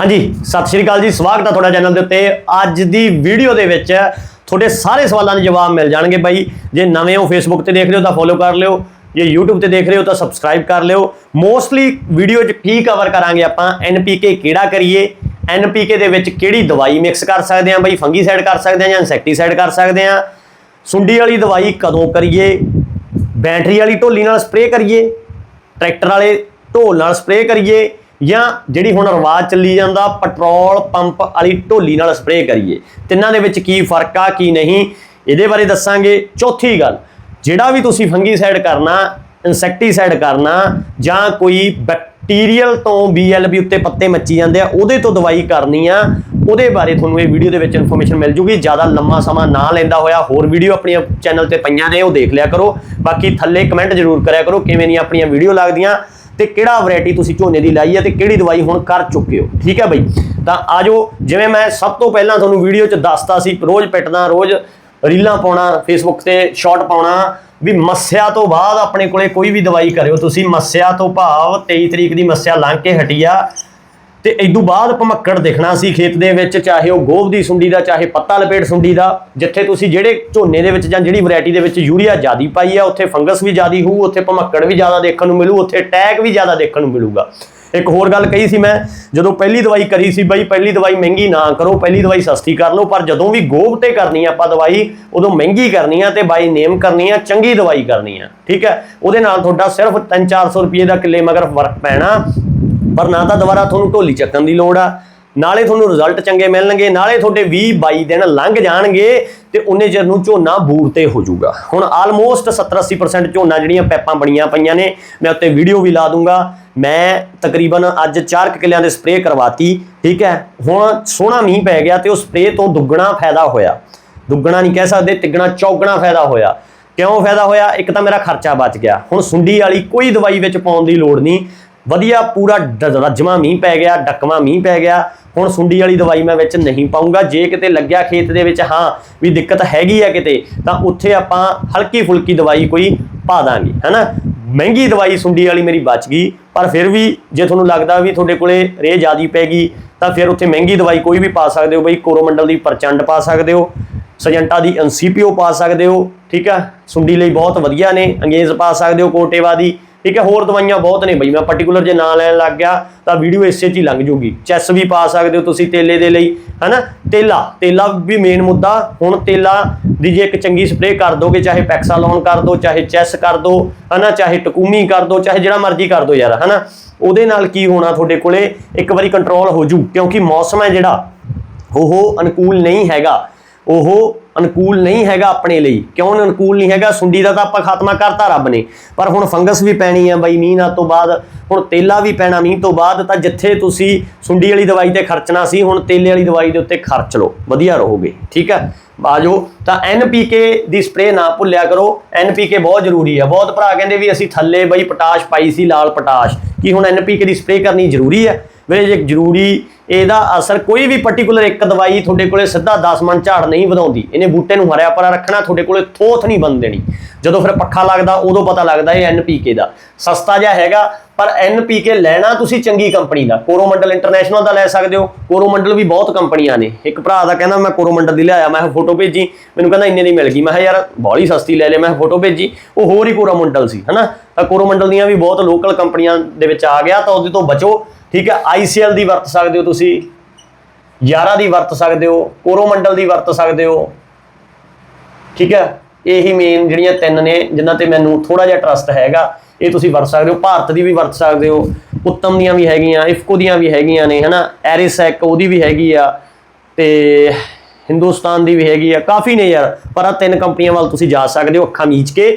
ਹਾਂਜੀ, ਸਤਿ ਸ਼੍ਰੀ ਅਕਾਲ ਜੀ, ਸਵਾਗਤ ਹੈ ਤੁਹਾਡਾ ਚੈਨਲ ਦੇ ਉੱਤੇ। ਅੱਜ ਦੀ ਵੀਡੀਓ ਦੇ ਵਿੱਚ ਤੁਹਾਡੇ ਸਾਰੇ ਸਵਾਲਾਂ ਦੇ ਜਵਾਬ ਮਿਲ ਜਾਣਗੇ ਬਾਈ। ਜੇ ਨਵੇਂ ਹੋ ਫੇਸਬੁੱਕ ਤੇ ਦੇਖ ਰਹੇ ਹੋ ਤਾਂ ਫੋਲੋ ਕਰ ਲਿਓ। ਜੇ YouTube ਤੇ ਦੇਖ ਰਹੇ ਹੋ ਤਾਂ ਸਬਸਕ੍ਰਾਈਬ ਕਰ ਲਿਓ। ਮੋਸਟਲੀ ਵੀਡੀਓ 'ਚ ਕੀ ਕਵਰ ਕਰਾਂਗੇ ਆਪਾਂ? NPK ਕਿਹੜਾ ਕਰੀਏ? NPK ਦੇ ਵਿੱਚ ਕਿਹੜੀ ਦਵਾਈ ਮਿਕਸ ਕਰ ਸਕਦੇ ਹਾਂ ਬਾਈ? ਫੰਗੀਸਾਈਡ ਕਰ ਸਕਦੇ ਹਾਂ ਜਾਂ ਇਨਸੈਕਟੀਸਾਈਡ ਕਰ ਸਕਦੇ ਹਾਂ? ਸੁੰਡੀ ਵਾਲੀ ਦਵਾਈ ਕਦੋਂ ਕਰੀਏ? ਬੈਟਰੀ ਵਾਲੀ ਢੋਲੀ ਨਾਲ ਸਪਰੇਅ ਕਰੀਏ? ਟਰੈਕਟਰ ਵਾਲੇ ਢੋਲ ਨਾਲ ਸਪਰੇਅ ਕਰੀਏ? ਜਾਂ ਜਿਹੜੀ ਹੁਣ ਰਿਵਾਜ ਚੱਲੀ ਜਾਂਦਾ, ਪੈਟਰੋਲ ਪੰਪ ਵਾਲੀ ਢੋਲੀ ਨਾਲ ਸਪਰੇਅ ਕਰੀਏ, ਤਿੰਨਾਂ ਦੇ ਵਿੱਚ ਕੀ ਫ਼ਰਕ ਆ, ਕੀ ਨਹੀਂ, ਇਹਦੇ ਬਾਰੇ ਦੱਸਾਂਗੇ। ਚੌਥੀ ਗੱਲ, ਜਿਹੜਾ ਵੀ ਤੁਸੀਂ ਫੰਗੀਸਾਈਡ ਕਰਨਾ ਇਨਸੈਕਟੀਸਾਈਡ ਕਰਨਾ, ਜਾਂ ਕੋਈ ਬੈਕਟੀਰੀਅਲ ਤੋਂ ਬੀਐਲਬੀ ਉੱਤੇ ਪੱਤੇ ਮੱਚੀ ਜਾਂਦੇ ਆ, ਉਹਦੇ ਤੋਂ ਦਵਾਈ ਕਰਨੀ ਆ, ਉਹਦੇ ਬਾਰੇ ਤੁਹਾਨੂੰ ਇਹ ਵੀਡੀਓ ਦੇ ਵਿੱਚ ਇਨਫੋਰਮੇਸ਼ਨ ਮਿਲ ਜੂਗੀ। ਜ਼ਿਆਦਾ ਲੰਮਾ ਸਮਾਂ ਨਾ ਲੈਂਦਾ ਹੋਇਆ, ਹੋਰ ਵੀਡੀਓ ਆਪਣੀਆਂ ਚੈਨਲ ਤੇ ਪਈਆਂ ਨੇ, ਉਹ ਦੇਖ ਲਿਆ ਕਰੋ। ਬਾਕੀ ਥੱਲੇ ਕਮੈਂਟ ਜ਼ਰੂਰ ਕਰਿਆ ਕਰੋ, ਕਿਵੇਂ ਦੀਆਂ ਆਪਣੀਆਂ ਵੀਡੀਓ ਲੱਗਦੀਆਂ। ਤੇ ਕਿਹੜਾ ਵੈਰਾਈਟੀ ਤੁਸੀਂ ਝੋਨੇ ਦੀ ਲਾਈ ਹੈ ਤੇ ਕਿਹੜੀ ਦਵਾਈ ਹੁਣ ਕਰ ਚੁੱਕੇ ਹੋ? ਠੀਕ ਹੈ ਬਈ? ਤਾਂ ਆਜੋ, ਜਿਵੇਂ ਮੈਂ ਸਭ ਤੋਂ ਪਹਿਲਾਂ ਤੁਹਾਨੂੰ ਵੀਡੀਓ 'ਚ ਦੱਸਤਾ ਸੀ, ਰੋਜ਼ ਪਿੱਟਦਾ ਰੋਜ਼ ਰੀਲਾਂ ਪਾਉਣਾ ਫੇਸਬੁੱਕ ਤੇ ਸ਼ਾਰਟ ਪਾਉਣਾ, ਵੀ ਮੱਸਿਆ ਤੋਂ ਬਾਅਦ ਆਪਣੇ ਕੋਲੇ ਕੋਈ ਵੀ ਦਵਾਈ ਕਰਿਓ ਤੁਸੀਂ। ਮੱਸਿਆ ਤੋਂ ਭਾਵ 23 ਤਰੀਕ ਦੀ ਮੱਸਿਆ ਲੰਘ ਕੇ ਹਟੀ ਆ। ਤੇ ਇਦੋਂ ਬਾਅਦ ਭਮੱਕੜ ਦਿਖਣਾ ਸੀ ਖੇਤ ਦੇ ਵਿੱਚ, ਚਾਹੇ ਉਹ ਗੋਭ ਦੀ ਸੁੰਡੀ ਦਾ, ਚਾਹੇ ਪੱਤਾ ਲਪੇਟ ਸੁੰਡੀ ਦਾ, ਜਿੱਥੇ ਤੁਸੀਂ ਜਿਹੜੇ ਝੋਨੇ ਦੇ ਵਿੱਚ ਜਾਂ ਜਿਹੜੀ ਵੈਰਾਈਟੀ ਦੇ ਵਿੱਚ ਯੂਰੀਆ ਜ਼ਿਆਦੀ ਪਾਈ ਆ, ਉੱਥੇ ਫੰਗਸ ਵੀ ਜ਼ਿਆਦੀ ਹੋਊ, ਉੱਥੇ ਭਮੱਕੜ ਵੀ ਜ਼ਿਆਦਾ ਦੇਖਣ ਨੂੰ ਮਿਲੂ, ਉੱਥੇ ਟੈਗ ਵੀ ਜ਼ਿਆਦਾ ਦੇਖਣ ਨੂੰ ਮਿਲੂਗਾ। ਇੱਕ ਹੋਰ ਗੱਲ ਕਹੀ ਸੀ ਮੈਂ, ਜਦੋਂ ਪਹਿਲੀ ਦਵਾਈ ਕਰੀ ਸੀ ਬਾਈ, ਪਹਿਲੀ ਦਵਾਈ ਮਹਿੰਗੀ ਨਾ ਕਰੋ, ਪਹਿਲੀ ਦਵਾਈ ਸਸਤੀ ਕਰ ਲਓ, ਪਰ ਜਦੋਂ ਵੀ ਗੋਭ ਤੇ ਕਰਨੀ ਆ ਆਪਾਂ ਦਵਾਈ, ਉਦੋਂ ਮਹਿੰਗੀ ਕਰਨੀ ਆ ਤੇ ਬਾਈ ਨੇਮ ਕਰਨੀ ਆ, ਚੰਗੀ ਦਵਾਈ ਕਰਨੀ ਆ, ਠੀਕ ਹੈ? ਉਹਦੇ ਨਾਲ ਤੁਹਾਡਾ ਸਿਰਫ 3-400 ਰੁਪਏ ਦਾ ਕਿੱਲੇ ਮਗਰ ਫ਼ਰਕ ਪੈਣਾ। ਪਰ ਨਾ ਤਾਂ ਦੁਬਾਰਾ ਤੁਹਾਨੂੰ ਢੋਲੀ ਚੱਕਣ ਦੀ ਲੋੜ ਆ, ਨਾਲੇ ਤੁਹਾਨੂੰ ਰਿਜ਼ਲਟ ਚੰਗੇ ਮਿਲਣਗੇ, ਨਾਲੇ ਤੁਹਾਡੇ 20 22 ਦਿਨ ਲੰਘ ਜਾਣਗੇ ਤੇ ਉਹਨੇ ਚਿਰ ਨੂੰ ਝੋਨਾ ਬੂਰ ਤੇ ਹੋ ਜਾਊਗਾ। ਹੁਣ ਆਲਮੋਸਟ 70 80% ਝੋਨਾ ਜਿਹੜੀਆਂ ਪੈਪਾਂ ਬਣੀਆਂ ਪਈਆਂ ਨੇ, ਮੈਂ ਉੱਤੇ ਵੀਡੀਓ ਵੀ ਲਾ ਦੂੰਗਾ। ਮੈਂ ਤਕਰੀਬਨ ਅੱਜ 4 ਕਿੱਲਿਆਂ ਦੇ ਸਪਰੇਅ ਕਰਵਾਤੀ, ਠੀਕ ਹੈ? ਹੁਣ ਸੋਹਣਾ ਮੀਂਹ ਪੈ ਗਿਆ ਤੇ ਉਹ ਸਪਰੇਅ ਤੋਂ ਦੁੱਗਣਾ ਫਾਇਦਾ ਹੋਇਆ। ਦੁੱਗਣਾ ਨਹੀਂ ਕਹਿ ਸਕਦੇ, ਤਿੱਗਣਾ, ਚੌਗਣਾ ਫਾਇਦਾ ਹੋਇਆ। ਕਿਉਂ ਫਾਇਦਾ ਹੋਇਆ? ਇੱਕ ਤਾਂ ਮੇਰਾ ਖਰਚਾ ਬਚ ਗਿਆ। ਹੁਣ ਸੁੰਡੀ ਵਾਲੀ ਕੋਈ ਦਵਾਈ ਵਿੱਚ ਪਾਉਣ ਦੀ ਲੋੜ ਨਹੀਂ। ਵਧੀਆ ਪੂਰਾ ਡ- ਰੱਜਵਾਂ ਮੀਂਹ ਪੈ ਗਿਆ, ਡੱਕਵਾਂ ਮੀਂਹ ਪੈ ਗਿਆ। ਹੁਣ ਸੁੰਡੀ ਵਾਲੀ ਦਵਾਈ ਮੈਂ ਵਿੱਚ ਨਹੀਂ ਪਾਉਂਗਾ ਜੇ ਕਿਤੇ ਲੱਗਿਆ ਖੇਤ ਦੇ ਵਿੱਚ, ਹਾਂ, ਵੀ ਦਿੱਕਤ ਹੈਗੀ ਆ ਕਿਤੇ, ਤਾਂ ਉੱਥੇ ਆਪਾਂ ਹਲਕੀ ਫੁਲਕੀ ਦਵਾਈ ਕੋਈ ਪਾ ਦਾਂਗੇ, ਹੈਨਾ? ਮਹਿੰਗੀ ਦਵਾਈ ਸੁੰਡੀ ਵਾਲੀ ਮੇਰੀ ਬਚ ਗਈ, ਪਰ ਫਿਰ ਵੀ ਜੇ ਤੁਹਾਨੂੰ ਲੱਗਦਾ ਵੀ ਤੁਹਾਡੇ ਕੋਲੇ ਰੇ ਜ਼ਿਆਦੀ ਪੈ ਗਈ, ਤਾਂ ਫਿਰ ਉੱਥੇ ਮਹਿੰਗੀ ਦਵਾਈ ਕੋਈ ਵੀ ਪਾ ਸਕਦੇ ਹੋ ਬਈ, ਕੋਰੋਮੰਡਲ ਦੀ ਪ੍ਰਚੰਡ ਪਾ ਸਕਦੇ ਹੋ, ਸਜੰਟਾ ਦੀ ਐਨਸੀਪੀਓ ਪਾ ਸਕਦੇ ਹੋ, ਠੀਕ ਆ? ਸੁੰਡੀ ਲਈ ਬਹੁਤ ਵਧੀਆ ਨੇ, ਅੰਗੇਜ਼ ਪਾ ਸਕਦੇ ਹੋ ਕੋਟੇਵਾ ਦੀ। ਠੀਕ ਹੈ, ਹੋਰ ਦਵਾਈਆਂ ਬਹੁਤ ਨੇ ਬਈ। ਮੈਂ ਪਾਰਟਿਕੂਲਰ ਜੇ ਨਾਂ ਲੈਣ ਲੱਗ ਗਿਆ, ਤਾਂ ਵੀਡੀਓ ਇਸੇ 'ਚ ਹੀ ਲੰਘ ਜੂਗੀ। ਚੈਸ ਵੀ ਪਾ ਸਕਦੇ ਹੋ ਤੁਸੀਂ ਤੇਲੇ ਦੇ ਲਈ, ਹਨਾ? ਤੇਲਾ ਤੇਲਾ ਵੀ ਮੇਨ ਮੁੱਦਾ। ਹੁਣ ਤੇਲਾ ਦੀ ਜੇ ਇੱਕ ਚੰਗੀ ਸਪਰੇਅ ਕਰ ਦੋਗੇ, ਚਾਹੇ ਪੈਕਸਾਲੋਨ ਕਰ ਦੋ, ਚਾਹੇ ਚੈਸ ਕਰ ਦੋ, ਹਨਾ? ਚਾਹੇ ਟਕੂਮੀ ਕਰ ਦੋ, ਚਾਹੇ ਜਿਹੜਾ ਮਰਜ਼ੀ ਕਰ ਦੋ ਯਾਰ, ਹਨਾ? ਉਹਦੇ ਨਾਲ ਕੀ ਹੋਣਾ ਤੁਹਾਡੇ ਕੋਲੇ? ਇੱਕ ਵਾਰੀ ਕੰਟਰੋਲ ਹੋ ਜੂ, ਕਿਉਂਕਿ ਮੌਸਮ ਹੈ ਜਿਹੜਾ ਉਹ ਅਨੁਕੂਲ ਨਹੀਂ ਹੈਗਾ। ਉਹ ਅਨੁਕੂਲ ਨਹੀਂ ਹੈਗਾ ਆਪਣੇ ਲਈ। ਕਿਉਂ ਅਨੁਕੂਲ ਨਹੀਂ ਹੈਗਾ? ਸੁੰਡੀ ਦਾ ਤਾਂ ਆਪਾਂ ਖਾਤਮਾ ਕਰਤਾ ਰੱਬ ਨੇ। ਪਰ ਹੁਣ ਫੰਗਸ ਵੀ ਪੈਣੀ ਆ ਬਈ, ਮੀਂਹ ਨਾਲ ਤੋਂ ਬਾਅਦ। ਹੁਣ ਤੇਲਾ ਵੀ ਪੈਣਾ ਮੀਂਹ ਤੋਂ ਬਾਅਦ, ਤਾਂ ਜਿੱਥੇ ਤੁਸੀਂ ਸੁੰਡੀ ਵਾਲੀ ਦਵਾਈ ਤੇ ਖਰਚਣਾ ਸੀ, ਹੁਣ ਤੇਲੇ ਵਾਲੀ ਦਵਾਈ ਦੇ ਉੱਤੇ ਖਰਚ ਲਓ। ਵਧੀਆ ਰਹੋਗੇ, ਠੀਕ ਹੈ ਬਾਜੋ ਤਾਂ NPK ਦੀ ਸਪਰੇਅ ਨਾ ਭੁੱਲਿਆ ਕਰੋ। NPK ਬਹੁਤ ਜ਼ਰੂਰੀ ਆ। ਬਹੁਤ ਭਰਾ ਕਹਿੰਦੇ ਵੀ ਅਸੀਂ ਥੱਲੇ ਬਈ ਪੋਟਾਸ਼ ਪਾਈ ਸੀ, ਲਾਲ ਪੋਟਾਸ਼। ਕੀ ਹੁਣ NPK ਦੀ ਸਪਰੇਅ ਕਰਨੀ ਜ਼ਰੂਰੀ ਹੈ ਵੀਰੇ ਜੇ ਜ਼ਰੂਰੀ ਇਹਦਾ ਅਸਰ ਕੋਈ ਵੀ ਪਾਰਟਿਕੂਲਰ ਇੱਕ ਦਵਾਈ ਤੁਹਾਡੇ ਕੋਲੇ ਸਿੱਧਾ 10 ਮਣ ਝਾੜ ਨਹੀਂ ਵਧਾਉਂਦੀ। ਇਹਨੇ ਬੂਟੇ ਨੂੰ ਹਰਿਆ ਭਰਾ ਰੱਖਣਾ, ਤੁਹਾਡੇ ਕੋਲੇ ਥੋਥ ਨਹੀਂ ਬਣ ਦੇਣੀ। ਜਦੋਂ ਫਿਰ ਪੱਖਾ ਲੱਗਦਾ, ਉਦੋਂ ਪਤਾ ਲੱਗਦਾ ਇਹ NPK ਦਾ। ਸਸਤਾ ਜਿਹਾ ਹੈਗਾ ਪਰ NPK ਲੈਣਾ ਤੁਸੀਂ ਚੰਗੀ ਕੰਪਨੀ ਦਾ। ਕੋਰੋਮੰਡਲ ਇੰਟਰਨੈਸ਼ਨਲ ਦਾ ਲੈ ਸਕਦੇ ਹੋ। ਕੋਰੋਮੰਡਲ ਵੀ ਬਹੁਤ ਕੰਪਨੀਆਂ ਨੇ। ਇੱਕ ਭਰਾ ਦਾ ਕਹਿੰਦਾ, ਮੈਂ ਕੋਰੋਮੰਡਲ ਦੀ ਲਿਆਇਆ, ਮੈਂ ਫੋਟੋ ਭੇਜੀ। ਮੈਨੂੰ ਕਹਿੰਦਾ, ਇੰਨੇ ਦੀ ਮਿਲ ਗਈ। ਮੈਂ ਕਿਹਾ, ਯਾਰ ਬਾਹਲੀ ਸਸਤੀ ਲੈ ਲਿਆ। ਮੈਂ ਫੋਟੋ ਭੇਜੀ। ਉਹ ਹੋਰ ਹੀ ਕੋਰੋਮੰਡਲ ਸੀ, ਹਨਾ? ਤਾਂ ਕੋਰੋਮੰਡਲ ਦੀਆਂ ਵੀ ਬਹੁਤ ਲੋਕਲ ਕੰਪਨੀਆਂ ਦੇ ਵਿੱਚ ਆ ਗਿਆ, ਤਾਂ ਉਹਦੇ ਤੋਂ ਬਚੋ। ਠੀਕ ਹੈ ICL ਦੀ ਵਰਤ ਸਕਦੇ ਹੋ ਤੁਸੀਂ। ਯਾਰਾ ਦੀ ਵਰਤ ਸਕਦੇ ਹੋ। ਕੋਰੋਮੰਡਲ ਦੀ ਵਰਤ ਸਕਦੇ ਹੋ। ਠੀਕ ਹੈ ਇਹੀ ਮੇਨ ਜਿਹੜੀਆਂ ਤਿੰਨ ਨੇ, ਜਿਨ੍ਹਾਂ ਤੇ ਮੈਨੂੰ ਥੋੜਾ ਜਿਹਾ ਟਰਸਟ ਹੈਗਾ, ਇਹ ਤੁਸੀਂ ਵਰਤ ਸਕਦੇ ਹੋ, ਭਾਰਤ ਦੀ ਵੀ ਵਰਤ ਸਕਦੇ ਹੋ, ਉੱਤਮ ਦੀਆਂ ਵੀ ਹੈਗੀਆਂ, ਇਫਕੋ ਦੀਆਂ ਵੀ ਹੈਗੀਆਂ ਨੇ, ਹਨਾ, ਐਰਿਸੈਕ ਉਹਦੀ ਵੀ ਹੈਗੀ ਆ, ਤੇ ਹਿੰਦੁਸਤਾਨ ਦੀ ਵੀ ਹੈਗੀ ਆ, ਕਾਫੀ ਨੇ ਯਾਰ, ਪਰ ਆ ਤਿੰਨ ਕੰਪਨੀਆਂ ਵੱਲ ਤੁਸੀਂ ਜਾ ਸਕਦੇ ਹੋ, ਅੱਖਾਂ ਮੀਚ ਕੇ,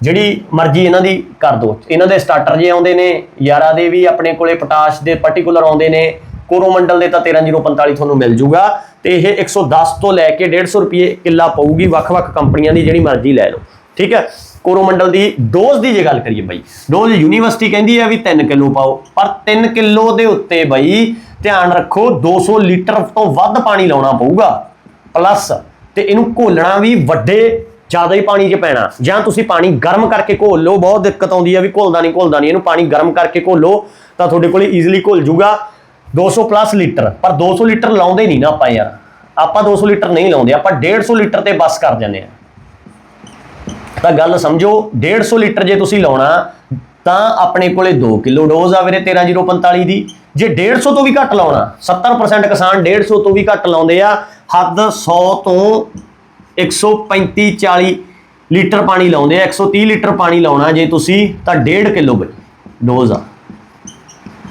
ਜਿਹੜੀ ਮਰਜ਼ੀ ਇਹਨਾਂ ਦੀ ਕਰ ਦਿਓ ਇਹਨਾਂ ਦੇ ਸਟਾਰਟਰ ਜੇ ਆਉਂਦੇ ਨੇ ਯਾਰਾ ਦੇ ਵੀ ਆਪਣੇ ਕੋਲੇ, ਪੋਟਾਸ਼ ਦੇ ਪਾਰਟਿਕੂਲਰ ਆਉਂਦੇ ਨੇ ਕੋਰੋਮੰਡਲ ਦੇ ਤਾਂ 13045 ਤੁਹਾਨੂੰ ਮਿਲ ਜੂਗਾ ਤੇ ਇਹ 110 ਤੋਂ ਲੈ ਕੇ 150 ਰੁਪਏ ਕਿੱਲਾ ਪਊਗੀ, ਵੱਖ-ਵੱਖ ਕੰਪਨੀਆਂ ਦੀ ਜਿਹੜੀ ਮਰਜ਼ੀ ਲੈ ਲਓ। ਠੀਕ ਹੈ? ਕੋਰੋਮੰਡਲ ਦੀ ਡੋਜ਼ ਦੀ ਜੇ ਗੱਲ ਕਰੀਏ ਬਾਈ, ਡੋਜ਼ ਯੂਨੀਵਰਸਿਟੀ ਕਹਿੰਦੀ ਹੈ ਵੀ 3 ਕਿਲੋ ਪਾਓ, ਪਰ 3 ਕਿਲੋ ਦੇ ਉੱਤੇ ਬਾਈ ਧਿਆਨ ਰੱਖੋ 200 ਲੀਟਰ ਤੋਂ ਵੱਧ ਪਾਣੀ ਲਾਉਣਾ ਪਊਗਾ, ਪਲੱਸ ਤੇ ਇਹਨੂੰ ਘੋਲਣਾ ਵੀ ਵੱਡੇ, ਜ਼ਿਆਦਾ ਹੀ ਪਾਣੀ 'ਚ ਪੈਣਾ। ਜਾਂ ਤੁਸੀਂ ਪਾਣੀ ਗਰਮ ਕਰਕੇ ਘੋਲ ਲਓ, ਬਹੁਤ ਦਿੱਕਤ ਆਉਂਦੀ ਹੈ ਵੀ ਘੋਲਦਾ ਨਹੀਂ ਘੋਲਦਾ ਨਹੀਂ। ਇਹਨੂੰ ਪਾਣੀ ਗਰਮ ਕਰਕੇ ਘੋਲੋ, ਤਾਂ ਤੁਹਾਡੇ ਕੋਲ ਈਜ਼ੀਲੀ ਘੁਲ ਜੂਗਾ। 200 ਪਲੱਸ ਲੀਟਰ, ਪਰ 200 ਲੀਟਰ ਲਾਉਂਦੇ ਨਹੀਂ ਨਾ ਆਪਾਂ ਯਾਰ। ਆਪਾਂ 200 ਲੀਟਰ ਨਹੀਂ ਲਾਉਂਦੇ, ਆਪਾਂ 150 ਲੀਟਰ ਤੇ ਬਸ ਕਰ ਜਾਂਦੇ ਆ ਤਾਂ ਗੱਲ ਸਮਝੋ 150 ਲੀਟਰ ਜੇ ਤੁਸੀਂ ਲਾਉਣਾ, ਤਾਂ ਆਪਣੇ ਕੋਲੇ 2 ਕਿਲੋ ਡੋਜ਼ ਆ ਵੀਰੇ 13045 ਦੀ। ਜੇ 150 ਤੋਂ ਵੀ ਘੱਟ ਲਾਉਣਾ 70% ਕਿਸਾਨ 150 ਤੋਂ ਵੀ ਘੱਟ ਲਾਉਂਦੇ ਆ, ਹੱਦ 100 ਤੋਂ 135 40 ਲੀਟਰ ਪਾਣੀ ਲਾਉਂਦੇ ਆ 130 ਲੀਟਰ ਪਾਣੀ ਲਾਉਣਾ ਜੇ ਤੁਸੀਂ, ਤਾਂ 1.5 ਕਿਲੋ ਡੋਜ਼ ਆ।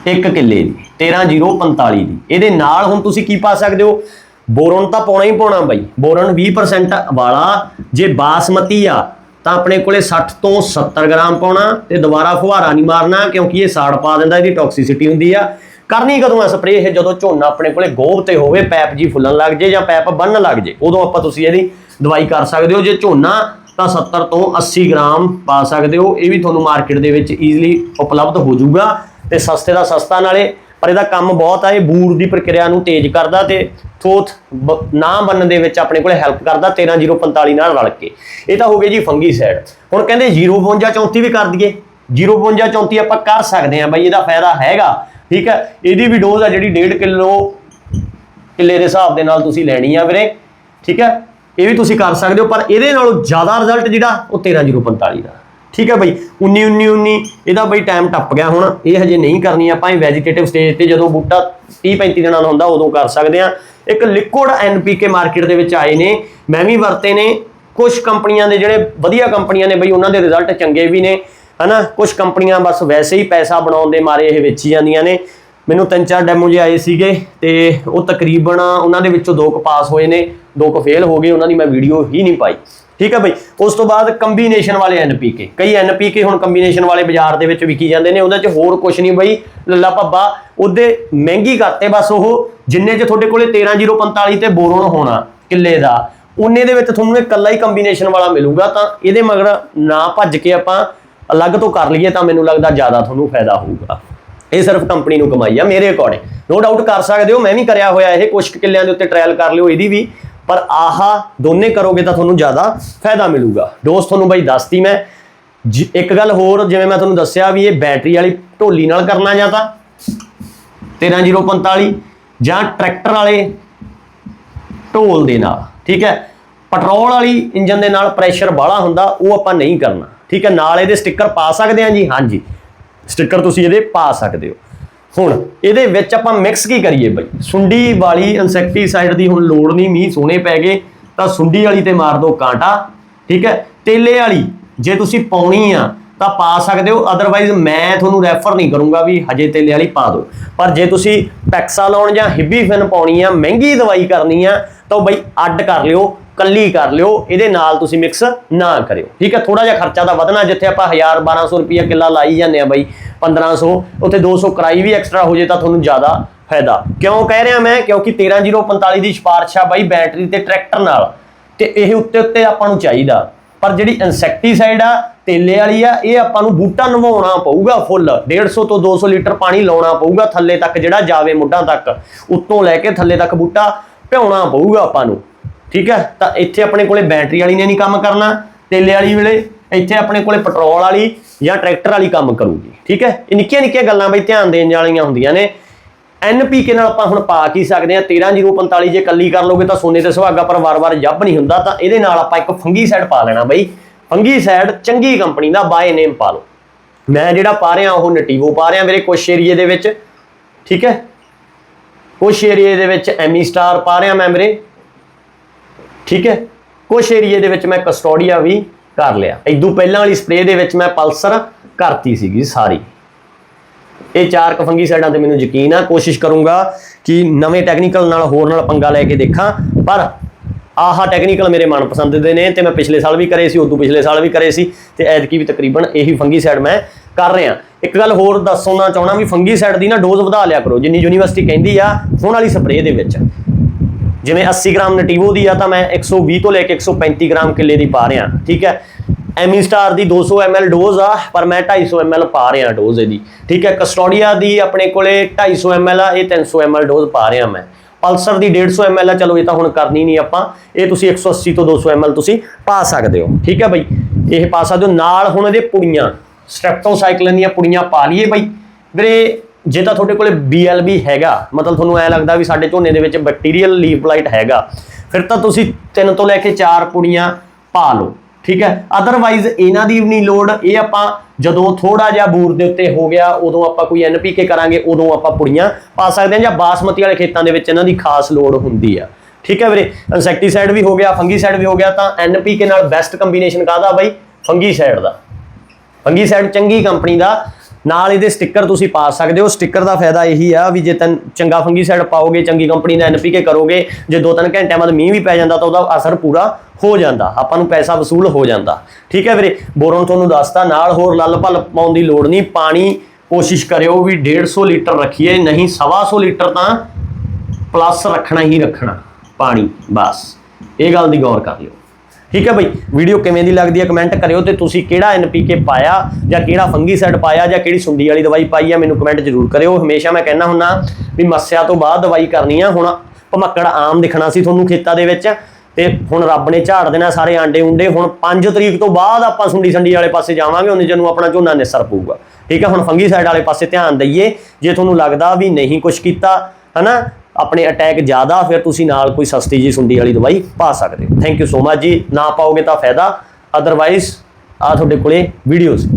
1 ਕਿੱਲੇ ਦੀ 13045 ਦੀ। ਇਹਦੇ ਨਾਲ ਹੁਣ ਤੁਸੀਂ ਕੀ ਪਾ ਸਕਦੇ ਹੋ? ਬੋਰਨ ਤਾਂ ਪਾਉਣਾ ਹੀ ਪਾਉਣਾ ਬਾਈ। ਬੋਰਨ 20% ਵਾਲਾ, ਜੇ ਬਾਸਮਤੀ ਆ, ਤਾਂ ਆਪਣੇ ਕੋਲੇ 60 ਤੋਂ 70 ਗ੍ਰਾਮ ਪਾਉਣਾ ਤੇ ਦੁਬਾਰਾ ਫੁਹਾਰਾ ਨਹੀਂ ਮਾਰਨਾ, ਕਿਉਂਕਿ ਇਹ ਸਾੜ ਪਾ ਦਿੰਦਾ, ਇਹਦੀ ਟੌਕਸਿਸਿਟੀ ਹੁੰਦੀ ਆ। ਕਰਨੀ ਕਦੋਂ ਆ ਸਪਰੇਅ ਇਹ ਜਦੋਂ ਝੋਨਾ ਆਪਣੇ ਕੋਲੇ ਗੋਭ ਤੇ ਹੋਵੇ, ਪੈਪ ਜੀ ਫੁੱਲਣ ਲੱਗ ਜੇ ਜਾਂ ਪੈਪ ਬੰਨਣ ਲੱਗ ਜੇ, ਉਦੋਂ ਆਪਾਂ ਤੁਸੀਂ ਇਹਦੀ ਦਵਾਈ ਕਰ ਸਕਦੇ ਹੋ। ਜੇ ਝੋਨਾ ਤਾਂ 70 ਤੋਂ 80 ਗ੍ਰਾਮ ਪਾ ਸਕਦੇ ਹੋ। ਇਹ ਵੀ ਤੁਹਾਨੂੰ ਮਾਰਕੀਟ ਦੇ ਵਿੱਚ ਈਜ਼ੀਲੀ ਉਪਲਬਧ ਹੋ ਜਾਊਗਾ ਤੇ ਸਸਤੇ ਦਾ ਸਸਤਾ ਨਾਲੇ ਪਰ ਇਹਦਾ ਕੰਮ ਬਹੁਤ ਆ, ਇਹ ਬੂਰ ਦੀ ਪ੍ਰਕਿਰਿਆ ਨੂੰ ਤੇਜ਼ ਕਰਦਾ ਤੇ ਥੋਥ ਬ- ਨਾ ਬਣਨ ਦੇ ਵਿੱਚ ਆਪਣੇ ਕੋਲੇ ਹੈਲਪ ਕਰਦਾ 13045 ਨਾਲ ਰਲ ਕੇ। ਇਹ ਤਾਂ ਹੋ ਗਏ ਜੀ ਫੰਗੀ ਹੁਣ ਕਹਿੰਦੇ 052 34 ਵੀ ਕਰ ਦਈਏ। 052 34 ਆਪਾਂ ਕਰ ਸਕਦੇ ਆ ਬਈ, ਇਹਦਾ ਫਾਇਦਾ ਹੈਗਾ, ਠੀਕ ਹੈ? ਇਹਦੀ ਵੀ ਡੋਜ਼ ਆ ਜਿਹੜੀ 1.5 ਕਿਲੋ ਕਿੱਲੇ ਦੇ ਹਿਸਾਬ ਦੇ ਨਾਲ ਤੁਸੀਂ ਲੈਣੀ ਆ ਵੀਰੇ, ਠੀਕ ਹੈ? ਇਹ ਵੀ ਤੁਸੀਂ ਕਰ ਸਕਦੇ ਹੋ, ਪਰ ਇਹਦੇ ਨਾਲੋਂ ਜ਼ਿਆਦਾ ਰਿਜ਼ਲਟ ਜਿਹੜਾ, ਉਹ 13045 ਦਾ। ਠੀਕ ਹੈ ਬਈ? 19 19 19 ਇਹਦਾ ਬਈ ਟਾਈਮ ਟੱਪ ਗਿਆ ਹੁਣ। ਇਹ ਹਜੇ ਨਹੀਂ ਕਰਨੀ, ਆਪਾਂ ਇਹ ਵੈਜੀਟੇਟਿਵ ਸਟੇਜ ਤੇ ਜਦੋਂ ਬੂਟਾ 30 35 ਦਿਨਾਂ ਦਾ ਹੁੰਦਾ, ਉਦੋਂ ਕਰ ਸਕਦੇ ਆ ਇੱਕ ਲਿਕੁਇਡ ਐਨਪੀਕੇ ਮਾਰਕੀਟ ਦੇ ਵਿੱਚ ਆਏ ਨੇ, ਮੈਂ ਵੀ ਵਰਤੇ ਨੇ। ਕੁਝ ਕੰਪਨੀਆਂ ਦੇ ਜਿਹੜੇ ਵਧੀਆ ਕੰਪਨੀਆਂ ਨੇ ਬਈ, ਉਹਨਾਂ ਦੇ ਰਿਜ਼ਲਟ ਚੰਗੇ ਵੀ ਨੇ। ਹਨਾ? ਕੁਝ ਕੰਪਨੀਆਂ ਬਸ ਵੈਸੇ ਹੀ ਪੈਸਾ ਬਣਾਉਣ ਦੇ ਮਾਰੇ ਇਹ ਵੇਚੀ ਜਾਂਦੀਆਂ ਨੇ। ਮੈਨੂੰ ਤਿੰਨ ਚਾਰ ਡੈਮੋ ਜੇ ਆਏ ਸੀਗੇ ਤੇ ਉਹ ਤਕਰੀਬਨ ਉਹਨਾਂ ਦੇ ਵਿੱਚੋਂ ਦੋ ਕੁ ਪਾਸ ਹੋਏ ਨੇ, ਦੋ ਕੁ ਫੇਲ ਹੋ ਗਏ, ਉਹਨਾਂ ਦੀ ਮੈਂ ਵੀਡੀਓ ਹੀ ਨਹੀਂ ਪਾਈ। ਠੀਕ ਹੈ ਬਈ? ਉਸ ਤੋਂ ਬਾਅਦ ਕੰਬੀਨੇਸ਼ਨ ਵਾਲੇ ਐਨਪੀਕੇ ਕਈ ਐਨਪੀਕੇ ਹੁਣ ਕੰਬੀਨੇਸ਼ਨ ਵਾਲੇ ਬਾਜ਼ਾਰ ਦੇ ਵਿੱਚ ਵਿਕੀ ਜਾਂਦੇ ਨੇ, ਉਹਦੇ 'ਚ ਹੋਰ ਕੁਝ ਨਹੀਂ ਬਈ। ਲੱਲਾ ਭੱਬਾ, ਉਹਦੇ ਮਹਿੰਗੀ ਕਰਤੇ ਬਸ ਉਹ, ਜਿੰਨੇ 'ਚ ਤੁਹਾਡੇ ਕੋਲੇ 13045 ਤੇ ਬੋਰੋਨ ਹੋਣਾ ਕਿੱਲੇ ਦਾ, ਉਹਨੇ ਦੇ ਵਿੱਚ ਤੁਹਾਨੂੰ ਇਕੱਲਾ ਹੀ ਕੰਬੀਨੇਸ਼ਨ ਵਾਲਾ ਮਿਲੂਗਾ, ਤਾਂ ਇਹਦੇ ਮਗਰ ਨਾ ਭੱਜ ਕੇ ਆਪਾਂ ਅਲੱਗ ਤੋਂ ਕਰ ਲਈਏ ਤਾਂ ਮੈਨੂੰ ਲੱਗਦਾ ਜ਼ਿਆਦਾ ਤੁਹਾਨੂੰ ਫਾਇਦਾ ਹੋਊਗਾ। ਇਹ ਸਿਰਫ ਕੰਪਨੀ ਨੂੰ ਕਮਾਈ ਆ, ਮੇਰੇ ਅਕੋਰਡਿੰਗ ਨੋ ਡਾਊਟ ਕਰ ਸਕਦੇ ਹੋ, ਮੈਂ ਵੀ ਕਰਿਆ ਹੋਇਆ ਇਹ ਕੁਝ ਕੁ ਕਿੱਲਿਆਂ ਦੇ ਉੱਤੇ ਟ੍ਰਾਇਲ ਕਰ ਲਿਓ ਇਹਦੀ ਵੀ। ਪਰ ਆਹਾ ਦੋਨੇ ਕਰੋਗੇ ਤਾਂ ਤੁਹਾਨੂੰ ਜ਼ਿਆਦਾ ਫਾਇਦਾ ਮਿਲੂਗਾ। ਦੋਸਤ ਤੁਹਾਨੂੰ ਬਾਈ ਦੱਸਤੀ ਮੈਂ। ਜੀ- ਇੱਕ ਗੱਲ ਹੋਰ, ਜਿਵੇਂ ਮੈਂ ਤੁਹਾਨੂੰ ਦੱਸਿਆ ਵੀ ਇਹ ਬੈਟਰੀ ਵਾਲੀ ਢੋਲੀ ਨਾਲ ਕਰਨਾ ਜਾਂ ਤਾਂ 13045 ਜਾਂ ਟਰੈਕਟਰ ਵਾਲੇ ਢੋਲ ਦੇ ਨਾਲ, ਠੀਕ ਹੈ? ਪੈਟਰੋਲ ਵਾਲੀ ਇੰਜਨ ਦੇ ਨਾਲ ਪ੍ਰੈਸ਼ਰ ਬਾਹਲਾ ਹੁੰਦਾ, ਉਹ ਆਪਾਂ ਨਹੀਂ ਕਰਨਾ। ਠੀਕ ਹੈ? ਨਾਲ ਇਹਦੇ ਸਟicker ਪਾ ਸਕਦੇ ਹਾਂ ਜੀ? ਹਾਂਜੀ। ਸਟicker ਤੁਸੀਂ ਇਹਦੇ ਪਾ ਸਕਦੇ ਹੋ। ਹੁਣ ਇਹਦੇ ਵਿੱਚ ਆਪਾਂ ਮਿਕਸ ਕੀ ਕਰੀਏ ਬਈ? ਸੁੰਡੀ ਵਾਲੀ ਇਨਸੈਕਟੀਸਾਈਡ ਦੀ ਹੁਣ ਲੋੜ ਨਹੀਂ, ਮੀਂਹ ਸੋਹਣੇ ਪੈ ਗਏ, ਤਾਂ ਸੁੰਡੀ ਵਾਲੀ ਤੇ ਮਾਰ ਦਿਓ ਕਾਂਟਾ, ਠੀਕ ਹੈ? ਤੇਲੇ ਵਾਲੀ, ਜੇ ਤੁਸੀਂ ਪਾਉਣੀ ਆ, ਤਾਂ ਪਾ ਸਕਦੇ ਹੋ ਅਦਰਵਾਈਜ਼ ਮੈਂ ਤੁਹਾਨੂੰ ਰੈਫਰ ਨਹੀਂ ਕਰੂੰਗਾ ਵੀ ਹਜੇ ਤੇਲੇ ਵਾਲੀ ਪਾ ਦਿਓ। ਪਰ ਜੇ ਤੁਸੀਂ ਪੈਕਸਾ ਲਾਉਣ ਜਾਂ ਹਿੱਬੀ ਹਿੱਬੀਫਿਨ ਪਾਉਣੀ ਆ, ਮਹਿੰਗੀ ਦਵਾਈ ਕਰਨੀ ਆ, ਤਾਂ ਉਹ ਬਈ ਅੱਡ ਕਰ ਲਿਓ ਕੱਲੀ ਕਰ ਲਿਓ, ਇਹਦੇ ਨਾਲ ਤੁਸੀਂ ਮਿਕਸ ਨਾ ਕਰਿਓ। ਠੀਕ ਹੈ ਥੋੜਾ ਜਿਹਾ ਖਰਚਾ ਤਾਂ ਵਧਣਾ, ਜਿੱਥੇ ਆਪਾਂ 1000 1200 ਰੁਪਏ ਕਿੱਲਾ ਲਾਈ ਜਾਂਦੇ ਆ ਬਾਈ 1500 ਉੱਥੇ 200 ਕਰਾਈ ਵੀ ਐਕਸਟਰਾ ਹੋ ਜੇ ਤਾਂ ਤੁਹਾਨੂੰ ਜ਼ਿਆਦਾ ਫਾਇਦਾ। ਕਿਉਂ ਕਹਿ ਰਿਹਾ ਮੈਂ? ਕਿਉਂਕਿ 13045 ਦੀ ਸਿਫਾਰਿਸ਼ ਆ ਬਾਈ ਬੈਟਰੀ ਤੇ ਟਰੈਕਟਰ ਨਾਲ, ਤੇ ਇਹ ਉੱਤੇ ਉੱਤੇ ਆਪਾਂ ਨੂੰ ਚਾਹੀਦਾ। ਪਰ ਜਿਹੜੀ ਇਨਸੈਕਟੀਸਾਈਡ ਆ, ਤੇਲੇ ਵਾਲੀ ਆ, ਇਹ ਆਪਾਂ ਨੂੰ ਬੂਟਾ ਨਵਾਉਣਾ ਪਊਗਾ ਫੁੱਲ 150 ਤੋਂ 200 ਲੀਟਰ ਪਾਣੀ ਲਾਉਣਾ ਪਊਗਾ, ਥੱਲੇ ਤੱਕ ਜਿਹੜਾ ਜਾਵੇ ਮੁੱਢਾਂ ਤੱਕ। ਉੱਤੋਂ ਲੈ ਕੇ ਥੱਲੇ ਤੱਕ ਬੂਟਾ ਭਿਉਣਾ ਪਊਗਾ ਆਪਾਂ ਨੂੰ। ਠੀਕ ਹੈ? ਤਾਂ ਇੱਥੇ ਆਪਣੇ ਕੋਲੇ ਬੈਟਰੀ ਵਾਲੀ ਨੇ ਨਹੀਂ ਕੰਮ ਕਰਨਾ, ਤੇਲੇ ਵਾਲੀ ਵੇਲੇ ਇੱਥੇ ਆਪਣੇ ਕੋਲੇ ਪੈਟਰੋਲ ਵਾਲੀ ਜਾਂ ਟਰੈਕਟਰ ਵਾਲੀ ਕੰਮ ਕਰੂਗੀ, ਠੀਕ ਹੈ? ਇਹ ਨਿੱਕੀਆਂ ਨਿੱਕੀਆਂ ਗੱਲਾਂ ਬਈ ਧਿਆਨ ਦੇਣ ਵਾਲੀਆਂ ਹੁੰਦੀਆਂ ਨੇ। ਐਨਪੀਕੇ ਨਾਲ ਆਪਾਂ ਹੁਣ ਪਾ ਕੀ ਸਕਦੇ ਆ 13045 ਜੇ ਕੱਲੀ ਕਰ ਲੋਗੇ ਤਾਂ ਸੋਨੇ ਤੇ ਸੁਹਾਗਾ ਪਰ ਵਾਰ-ਵਾਰ ਜੱਬ ਨਹੀਂ ਹੁੰਦਾ, ਤਾਂ ਇਹਦੇ ਨਾਲ ਆਪਾਂ ਇੱਕ ਫੰਗੀ ਸਾਈਡ ਪਾ ਲੈਣਾ ਬਈ। ਫੰਗੀ ਸਾਈਡ ਚੰਗੀ ਕੰਪਨੀ ਦਾ ਬਾਏ ਨੇਮ ਪਾ ਲਓ। ਮੈਂ ਜਿਹੜਾ ਪਾ ਰਿਹਾ ਉਹ ਨਟੀਵੋ ਪਾ ਰਿਹਾ ਮੇਰੇ ਕੁਛ ਏਰੀਏ ਦੇ ਵਿੱਚ, ਠੀਕ ਹੈ? ਕੁਛ ਏਰੀਏ ਦੇ ਵਿੱਚ ਐਮੀ ਸਟਾਰ ਪਾ ਰਿਹਾ ਮੈਂ ਮੇਰੇ ਠੀਕ ਹੈ? ਕੁਛ ਏਰੀਏ ਦੇ ਵਿੱਚ ਮੈਂ ਕਸਟੋਡੀਆ ਵੀ ਕਰ ਲਿਆ। ਇਦੋਂ ਪਹਿਲਾਂ ਵਾਲੀ ਸਪਰੇਅ ਦੇ ਵਿੱਚ ਮੈਂ ਪਲਸਰ ਕਰਤੀ ਸੀਗੀ ਸਾਰੀ। ਇਹ ਚਾਰ ਕ ਫੰਗੀ ਸਾਈਡਾਂ ਤੇ ਮੈਨੂੰ ਯਕੀਨ ਆ, ਕੋਸ਼ਿਸ਼ ਕਰੂੰਗਾ ਕਿ ਨਵੇਂ ਟੈਕਨੀਕਲ ਨਾਲ ਹੋਰ ਨਾਲ ਪੰਗਾ ਲੈ ਕੇ ਦੇਖਾਂ, ਪਰ ਆਹ ਟੈਕਨੀਕਲ ਮੇਰੇ ਮਨਪਸੰਦ ਦੇ ਨੇ ਤੇ ਮੈਂ ਪਿਛਲੇ ਸਾਲ ਵੀ ਕਰੇ ਸੀ ਉਦੋਂ ਪਿਛਲੇ ਸਾਲ ਵੀ ਕਰੇ ਸੀ ਤੇ ਐਤਕੀ ਵੀ ਤਕਰੀਬਨ ਇਹੀ ਫੰਗੀ ਸਾਈਡ ਮੈਂ ਕਰ ਰਿਹਾ। ਇੱਕ ਗੱਲ ਹੋਰ ਦੱਸਣਾ ਚਾਹਣਾ ਵੀ ਫੰਗੀ ਸਾਈਡ ਦੀ ਨਾ ਡੋਜ਼ ਵਧਾ ਲਿਆ ਕਰੋ, ਜਿੰਨੀ ਯੂਨੀਵਰਸਿਟੀ ਕਹਿੰਦੀ ਆ, ਹੁਣ ਵਾਲੀ ਸਪਰੇਅ ਦੇ ਵਿੱਚ। ਜਿਵੇਂ 80 ਗ੍ਰਾਮ ਨਟੀਵੋ ਦੀ ਆ ਤਾਂ ਮੈਂ 120 ਤੋਂ ਲੈ ਕੇ 135 ਗ੍ਰਾਮ ਕਿੱਲੇ ਦੀ ਪਾ ਰਿਹਾ। ਠੀਕ ਹੈ? ਐਮੀ ਸਟਾਰ ਦੀ 200 ml ਡੋਜ਼ ਆ, ਪਰ ਮੈਂ 250 ml ਪਾ ਰਿਹਾ ਡੋਜ਼ ਇਹਦੀ। ਠੀਕ ਹੈ? ਕਸਟੋਡੀਆ ਦੀ ਆਪਣੇ ਕੋਲੇ 250 ml ਆ, ਇਹ 300 ml ਡੋਜ਼ ਪਾ ਰਿਹਾ ਮੈਂ। ਪਲਸਰ ਦੀ 150 ml ਆ, ਚਲੋ ਇਹ ਤਾਂ ਹੁਣ ਕਰਨੀ ਨਹੀਂ ਆਪਾਂ। ਇਹ ਤੁਸੀਂ 180 ਤੋਂ 200 ml ਤੁਸੀਂ ਪਾ ਸਕਦੇ ਹੋ। ਠੀਕ ਹੈ ਬਈ? ਇਹ ਪਾ ਸਕਦੇ ਹੋ। ਨਾਲ ਹੁਣ ਇਹਦੇ ਪੁੜੀਆਂ ਸਟ੍ਰੈਪਟੋਸਾਈਕਲਿਨ ਦੀਆਂ ਪੁੜੀਆਂ ਪਾ ਲਈਏ ਬਈ। ਵੀਰੇ ਜੇ ਤਾਂ ਤੁਹਾਡੇ ਕੋਲੇ BLB ਹੈਗਾ, ਮਤਲਬ ਤੁਹਾਨੂੰ ਐ ਲੱਗਦਾ ਵੀ ਸਾਡੇ ਝੋਨੇ ਦੇ ਵਿੱਚ ਬੈਕਟੀਰੀਅਲ ਲੀਫ ਬਲਾਈਟ ਹੈਗਾ, ਫਿਰ ਤਾਂ ਤੁਸੀਂ ਤਿੰਨ ਤੋਂ ਲੈ ਕੇ ਚਾਰ ਪੁੜੀਆਂ ਪਾ ਲਓ, ਠੀਕ ਹੈ? ਅਦਰਵਾਈਜ਼ ਇਹਨਾਂ ਦੀ ਵੀ ਨਹੀਂ ਲੋੜ, ਇਹ ਆਪਾਂ ਜਦੋਂ ਥੋੜਾ ਜਿਹਾ ਬੂਰ ਦੇ ਉੱਤੇ ਹੋ ਗਿਆ, ਉਦੋਂ ਆਪਾਂ ਕੋਈ ਐਨਪੀਕੇ ਕਰਾਂਗੇ, ਉਦੋਂ ਆਪਾਂ ਪੁੜੀਆਂ ਪਾ ਸਕਦੇ ਹਾਂ ਜਾਂ ਬਾਸਮਤੀ ਵਾਲੇ ਖੇਤਾਂ ਦੇ ਵਿੱਚ ਇਹਨਾਂ ਦੀ ਖਾਸ ਲੋੜ ਹੁੰਦੀ ਆ। ਠੀਕ ਹੈ ਵੀਰੇ? ਇਨਸੈਕਟੀਸਾਈਡ ਵੀ ਹੋ ਗਿਆ ਫੰਗੀਸਾਈਡ ਵੀ ਹੋ ਗਿਆ, ਤਾਂ ਐਨਪੀਕੇ ਨਾਲ ਬੈਸਟ ਕੰਬੀਨੇਸ਼ਨ ਕਾਹਦਾ ਬਾਈ? ਫੰਗੀਸਾਈਡ ਦਾ। ਫੰਗੀਸਾਈਡ ਚੰਗੀ ਕੰਪਨੀ ਦਾ ਨਾਲ ਇਹਦੇ ਸਟicker ਤੁਸੀਂ ਪਾ ਸਕਦੇ ਹੋ। ਸਟicker ਦਾ ਫਾਇਦਾ ਇਹੀ ਆ ਵੀ ਜੇ ਤਨ ਚੰਗਾ ਫੰਗੀਸਾਈਡ ਪਾਓਗੇ, ਚੰਗੀ ਕੰਪਨੀ ਦਾ ਐਨਪੀਕੇ ਕਰੋਗੇ, ਜੇ ਦੋ ਤਿੰਨ ਘੰਟਿਆਂ ਬਾਅਦ ਮੀਂਹ ਵੀ ਪੈ ਜਾਂਦਾ ਤਾਂ ਉਹਦਾ ਅਸਰ ਪੂਰਾ ਹੋ ਜਾਂਦਾ। ਆਪਾਂ ਨੂੰ ਪੈਸਾ ਵਸੂਲ ਹੋ ਜਾਂਦਾ। ਠੀਕ ਹੈ ਵੀਰੇ? ਬੋਰੋਂ ਤੁਹਾਨੂੰ ਦੱਸਤਾ, ਨਾਲ ਹੋਰ ਲੱਲ ਭੱਲ ਪਾਉਣ ਦੀ ਲੋੜ ਨਹੀਂ। ਪਾਣੀ ਕੋਸ਼ਿਸ਼ ਕਰਿਓ ਵੀ 150 ਲੀਟਰ ਰੱਖੀਏ। ਨਹੀਂ 125 ਲੀਟਰ ਤਾਂ ਪਲੱਸ ਰੱਖਣਾ ਹੀ ਰੱਖਣਾ। ਪਾਣੀ, ਬਸ। ਇਹ ਗੱਲ ਦੀ ਗੌਰ ਕਰ ਲਿਓ। ਠੀਕ ਹੈ ਬਈ? ਵੀਡੀਓ ਕਿਵੇਂ ਦੀ ਲੱਗਦੀ ਹੈ ਕਮੈਂਟ ਕਰਿਓ ਤੇ ਤੁਸੀਂ ਕਿਹੜਾ ਐਨਪੀਕੇ ਪਾਇਆ ਜਾਂ ਕਿਹੜਾ ਫੰਗੀਸਾਈਡ ਪਾਇਆ ਜਾਂ ਕਿਹੜੀ ਸੁੰਡੀ ਵਾਲੀ ਦਵਾਈ ਪਾਈ ਆ ਮੈਨੂੰ ਕਮੈਂਟ ਜ਼ਰੂਰ ਕਰਿਓ। ਹਮੇਸ਼ਾ ਮੈਂ ਕਹਿੰਦਾ ਹੁੰਨਾ ਵੀ ਮੱਸਿਆ ਤੋਂ ਬਾਅਦ ਦਵਾਈ ਕਰਨੀ ਆ। ਹੁਣ ਭਮੱਕੜ ਆਮ ਦਿਖਣਾ ਸੀ ਤੁਹਾਨੂੰ ਖੇਤਾਂ ਦੇ ਵਿੱਚ ਤੇ ਹੁਣ ਰੱਬ ਨੇ ਝਾੜ ਦੇਣਾ ਸਾਰੇ ਆਂਡੇ ਉਂਡੇ ਹੁਣ 5 ਤਰੀਕ ਤੋਂ ਬਾਅਦ ਆਪਾਂ ਸੁੰਡੀ ਸੰਡੀ ਵਾਲੇ ਪਾਸੇ ਜਾਵਾਂਗੇ, ਉਹਨੇ ਨੂੰ ਆਪਣਾ ਝੋਨਾ ਨਿਸਰ ਪਊਗਾ। ਠੀਕ ਹੈ? ਹੁਣ ਫੰਗੀਸਾਈਡ ਵਾਲੇ ਪਾਸੇ ਧਿਆਨ ਦਈਏ। ਜੇ ਤੁਹਾਨੂੰ ਲੱਗਦਾ ਵੀ ਨਹੀਂ ਕੁਝ ਕੀਤਾ, ਹਨਾ ਆਪਣੇ ਅਟੈਕ ਜ਼ਿਆਦਾ ਫਿਰ ਤੁਸੀਂ ਨਾਲ ਕੋਈ ਸਸਤੀ ਜੀ ਸੁੰਡੀ ਵਾਲੀ ਦਵਾਈ ਪਾ ਸਕਦੇ ਹੋ। ਥੈਂਕ ਯੂ ਸੋ ਮਚ ਜੀ। ਨਾ ਪਾਓਗੇ ਤਾਂ ਫਾਇਦਾ। ਅਦਰਵਾਈਜ਼ ਆ ਤੁਹਾਡੇ ਕੋਲੇ ਵੀਡੀਓਜ਼